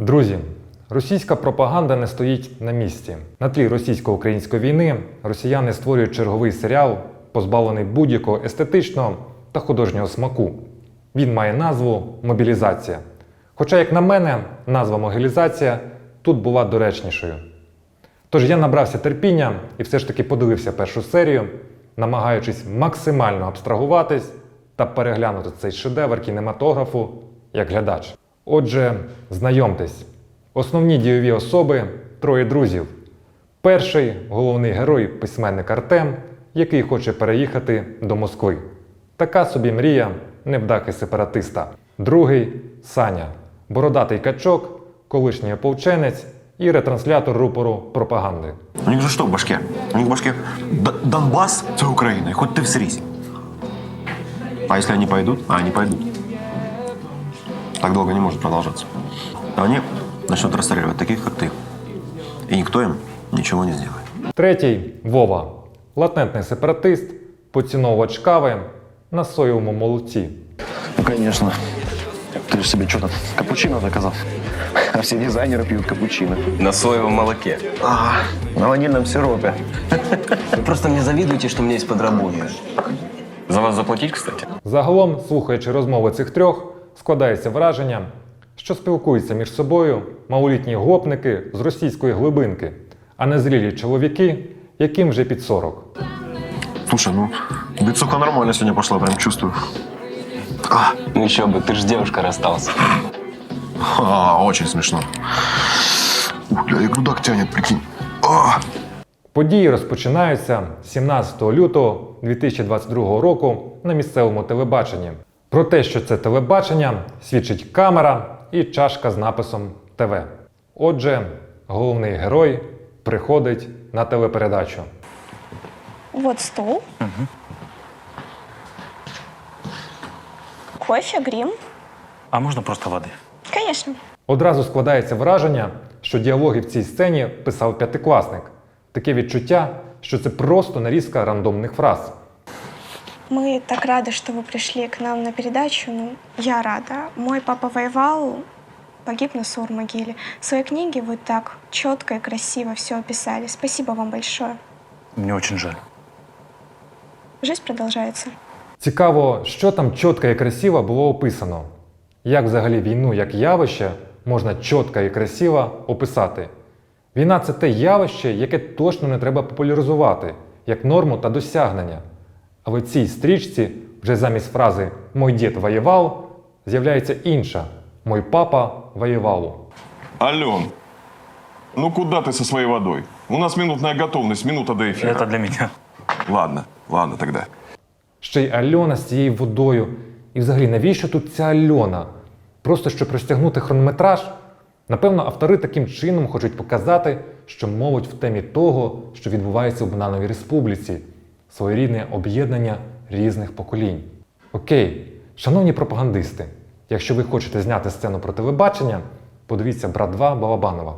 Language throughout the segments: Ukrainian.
Друзі, російська пропаганда не стоїть на місці. На тлі російсько-української війни росіяни створюють черговий серіал, позбавлений будь-якого естетичного та художнього смаку. Він має назву Мобілізація. Хоча, як на мене, назва Могилізація тут була доречнішою. Тож я набрався терпіння і все ж таки подивився першу серію, намагаючись максимально абстрагуватись та переглянути цей шедевр кінематографу як глядач. Отже, знайомтесь, основні дійові особи троє друзів. Перший головний герой письменник Артем, який хоче переїхати до Москви. Така собі мрія невдахи сепаратиста. Другий Саня, бородатий качок, колишній ополченець і ретранслятор рупору пропаганди. У них же что в башке? У них в башке Д- Донбасс – это Украина, и хоть ты. А если они пойдут? А они пойдут. Так долго не может продолжаться. А они начнут расстреливать таких, как ты. И никто им ничего не сделает. Третій Вова, латентний сепаратист, поціновувач кави на соєвому молоці. Ну, конечно. Ты же себе что-то капучино заказал. А все дизайнеры пьют капучино. На соевом молоке. А, на ванильном сиропе. Вы просто мне завидуете, что у меня есть подработка. За вас заплатить, кстати? Загалом, слухаючи розмови цих трьох, складається враження, що спілкуються між собою малолітні гопники з російської глибинки, а не зрілі чоловіки, яким вже під 40. Слушай, ну, бицуха нормально сегодня пошла, прям чувствую. А, Ну еще бы, ты же с девушкой расстался. а, очень смешно. Ух, бля, и грудак тянет, прикинь. А, Події розпочинаються 17 лютого 2022 року на місцевому телебаченні. Про те, що це телебачення, свідчить камера і чашка з написом ТВ. Отже, головний герой приходить на телепередачу. Вот стол. Кофе, грим. А можна просто води? Конечно. Одразу складається враження, що діалоги в цій сцені писав п'ятикласник. Таке відчуття, що це просто нарізка рандомних фраз. Мы так рады, что вы пришли к нам на передачу. Ну, я рада. Мой папа воевал, погиб на Сурмогиле. В своей книге вы так четко и красиво все описали. Спасибо вам большое. Мені дуже жаль. Жизнь продолжается. Цікаво, що там чітко і красиво було описано. Як взагалі війну як явище можна чітко і красиво описати? Війна це те явище, яке точно не треба популяризувати, як норму та досягнення. Але в цій стрічці вже замість фрази Мой дід воював з'являється інша Мой папа воював. Ален, ну куда ты со своей водой? У нас минутная готовность, минута до эфира. Це для мене. Ладно, ладно тогда. Ще й Альона з цією водою. І взагалі, навіщо тут ця Альона? Просто щоб розтягнути хронометраж? Напевно, автори таким чином хочуть показати, що молодь в темі того, що відбувається у Банановій Республіці, своєрідне об'єднання різних поколінь. Окей, шановні пропагандисти, якщо ви хочете зняти сцену про телебачення, подивіться брат 2 Балабанова,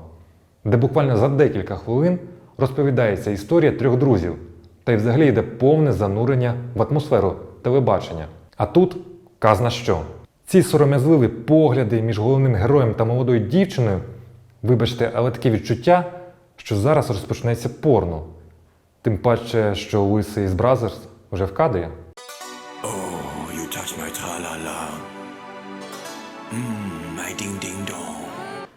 де буквально за декілька хвилин розповідається історія трьох друзів, та й взагалі йде повне занурення в атмосферу телебачення. А тут казна що. Ці сором'язливі погляди між головним героєм та молодою дівчиною, вибачте, але таке відчуття, що зараз розпочнеться порно. Тим паче, що лисий з Бразерс вже в кадрі.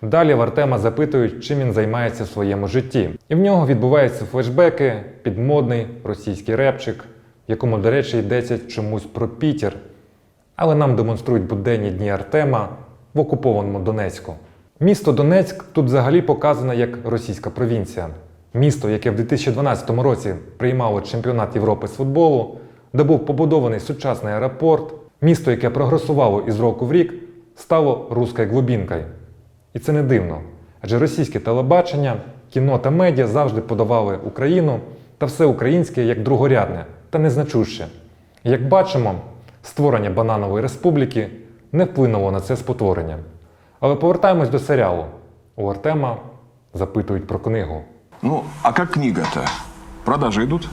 Далі в Артема запитують, чим він займається в своєму житті. І в нього відбуваються флешбеки під модний російський репчик, в якому, до речі, йдеться чомусь про Пітер. Але нам демонструють буденні дні Артема в окупованому Донецьку. Місто Донецьк тут взагалі показано як російська провінція. Місто, яке в 2012 році приймало чемпіонат Європи з футболу, де був побудований сучасний аеропорт, місто, яке прогресувало із року в рік, стало руською глубінкою. І це не дивно, адже російське телебачення, кіно та медіа завжди подавали Україну та все українське як другорядне та незначуще. І Як бачимо, створення Бананової республіки не вплинуло на це спотворення. Але повертаємось до серіалу. У Артема запитують про книгу. Ну, а как книга-то? Продажи идут?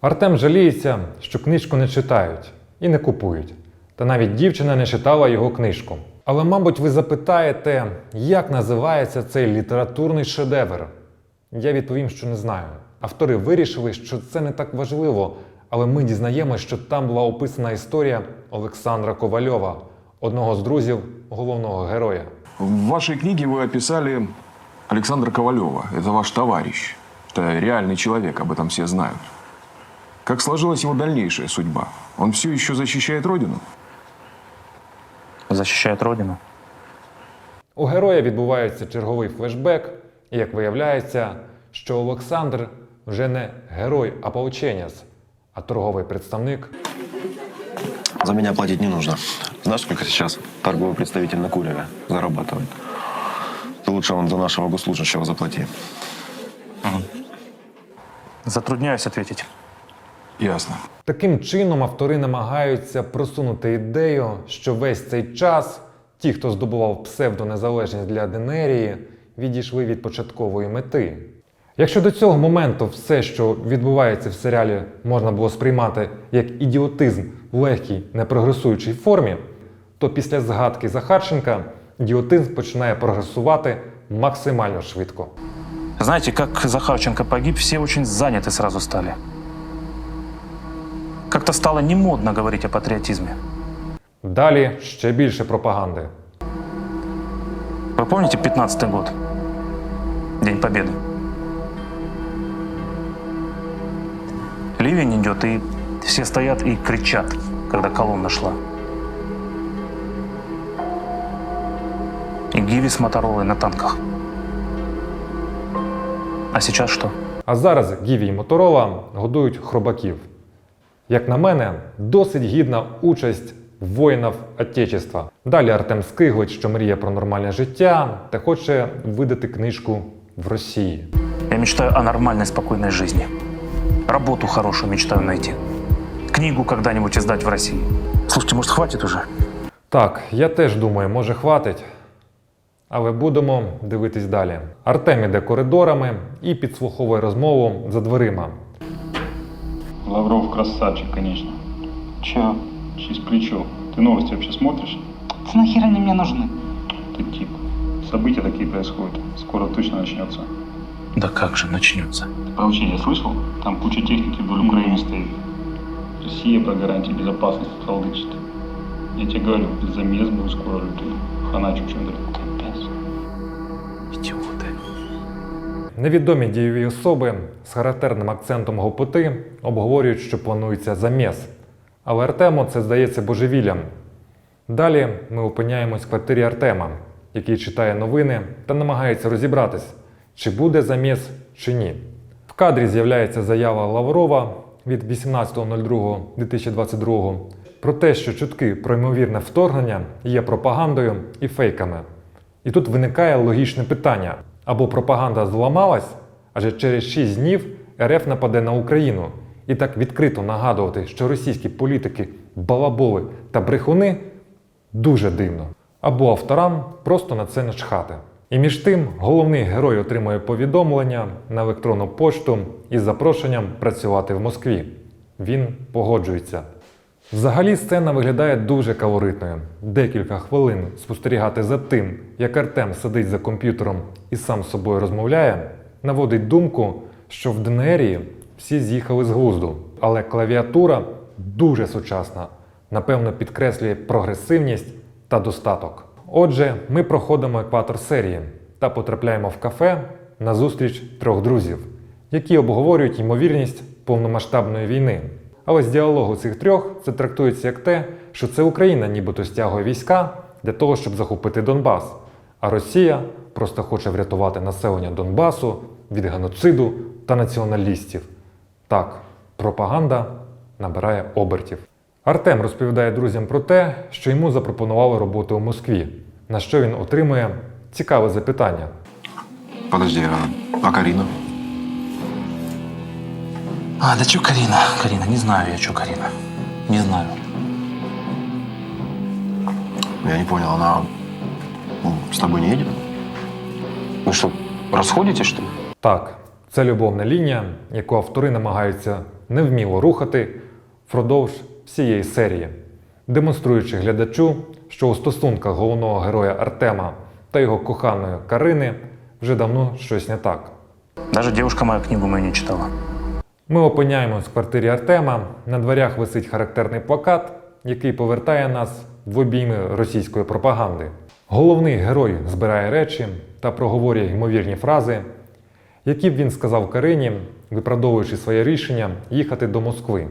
Артем жаліється, що книжку не читають і не купують. Та навіть дівчина не читала його книжку. Але, мабуть, ви запитаєте, як називається цей літературний шедевр? Я відповім, що не знаю. Автори вирішили, що це не так важливо, але ми дізнаємося, що там була описана історія Олександра Ковальова, одного з друзів головного героя. В вашей книге вы описали Александра Ковалева. Это ваш товарищ. Это реальный человек, об этом все знают. Как сложилась его дальнейшая судьба? Он все еще защищает Родину? Защищает Родину. У героя відбувається черговий флешбек, і як виявляється, що Олександр вже не герой ополченець, а торговий представник За меня платить не нужно. Знаешь, сколько сейчас торговый представитель на Куреве зарабатывает? Ты лучше он за нашего госслужащего заплати. Затрудняюсь ответить. Ясно. Таким чином автори намагаються просунути ідею, що весь цей час ті, хто здобував псевдонезалежність для Денерії, відійшли від початкової мети. Якщо до цього моменту все, що відбувається в серіалі, можна було сприймати як ідіотизм в легкій, непрогресуючій формі, то після згадки Захарченка ідіотизм починає прогресувати максимально швидко. Знаете, как Захарченко погиб, все очень заняты сразу стали. Как-то стало не модно говорить о патриотизме. Далі ще більше пропаганди. Вы помните 15 год? День Победы. Ливень идет, и все стоят и кричат, когда колонна шла. Гиви с Моторолой на танках. А сейчас что? А зараз Гіві і Моторола годують хробаків. Як на мене, досить гідна участь воїнів Отечества. Далі Артем Скиглич, що мріє про нормальне життя та хоче видати книжку в Росії. Я мечтаю о нормальной, спокойной жизни. Работу хорошую мечтаю найти. Книгу когда-нибудь издать в России. Слушайте, может, хватит уже? Так, я теж думаю, може хватить. Але будемо дивитись далі. Артем іде коридорами і підслуховує розмову за дверима. Лавров красавчик, конечно. Чё? Через плечо. Ты новости вообще смотришь? Да нахер они мне нужны? Ты тип. События такие происходят. Скоро точно начнется. Да как же начнется? Ты про учения слышал? Там куча техники вдоль Украины стоит. Россия про гарантии безопасности толдычит. Я тебе говорю, замес будет скоро лютый. Хана чучунда. Невідомі дієві особи з характерним акцентом гопоти обговорюють, що планується заміс. Але Артему це здається божевіллям. Далі ми опиняємось в квартирі Артема, який читає новини та намагається розібратись, чи буде заміс чи ні. В кадрі з'являється заява Лаврова від 18.02.2022 про те, що чутки про ймовірне вторгнення є пропагандою і фейками. І тут виникає логічне питання: або пропаганда зламалась, адже через 6 днів РФ нападе на Україну. І так відкрито нагадувати, що російські політики балаболи та брехуни дуже дивно. Або авторам просто на це начхати. І між тим головний герой отримує повідомлення на електронну пошту із запрошенням працювати в Москві. Він погоджується. Взагалі сцена виглядає дуже калоритною. Декілька хвилин спостерігати за тим, як Артем сидить за комп'ютером і сам з собою розмовляє, наводить думку, що в ДНРі всі з'їхали з глузду, але клавіатура дуже сучасна, напевно, підкреслює прогресивність та достаток. Отже, ми проходимо екватор серії та потрапляємо в кафе на зустріч трьох друзів, які обговорюють ймовірність повномасштабної війни. Але з діалогу цих трьох це трактується як те, що це Україна нібито стягує війська для того, щоб захопити Донбас, а Росія просто хоче врятувати населення Донбасу від геноциду та націоналістів. Так, пропаганда набирає обертів. Артем розповідає друзям про те, що йому запропонували роботу у Москві, на що він отримує цікаве запитання. Подожди, а, а Карина? А, да чё Карина? Карина, не знаю я, чё Карина. Не знаю. Я не понял, она ну, с тобой не едет? Вы что, расходитесь, что ли? Так, це любовна лінія, яку автори намагаються невміло рухати впродовж всієї серії, демонструючи глядачу, що у стосунках головного героя Артема та його коханої Карини вже давно щось не так. Даже девушка мою книгу мою не читала. Ми опиняємось в квартирі Артема. На дверях висить характерний плакат, який повертає нас в обійми російської пропаганди. Головний герой збирає речі та проговорює ймовірні фрази, які б він сказав Карині, виправдовуючи своє рішення їхати до Москви.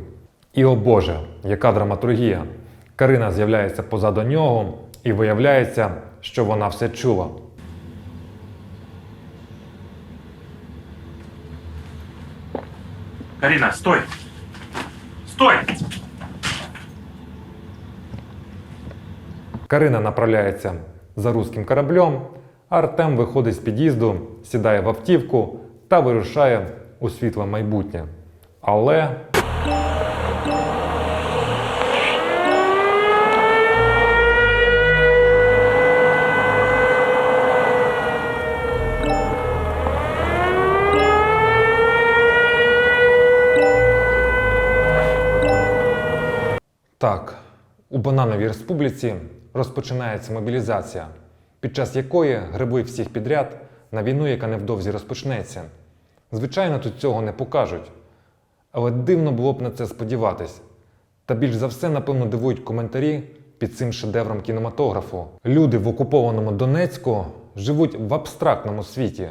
І о Боже, яка драматургія! Карина з'являється позаду нього, і виявляється, що вона все чула. Карина, стой! Стой! Карина направляється за руським кораблем, а Артем виходить з під'їзду, сідає в автівку та вирушає у світле майбутнє. Але Так, у Банановій республіці розпочинається мобілізація, під час якої гребуть всіх підряд на війну, яка невдовзі розпочнеться. Звичайно, тут цього не покажуть, але дивно було б на це сподіватись. Та більш за все, напевно, дивують коментарі під цим шедевром кінематографу. Люди в окупованому Донецьку живуть в абстрактному світі.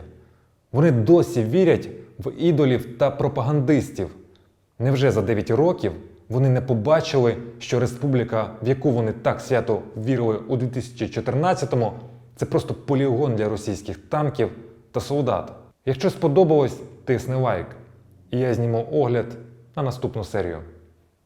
Вони досі вірять в ідолів та пропагандистів. Невже за 9 років вони не побачили, що республіка, в яку вони так свято вірили у 2014-му, це просто полігон для російських танків та солдат? Якщо сподобалось, тисни лайк, і я зніму огляд на наступну серію.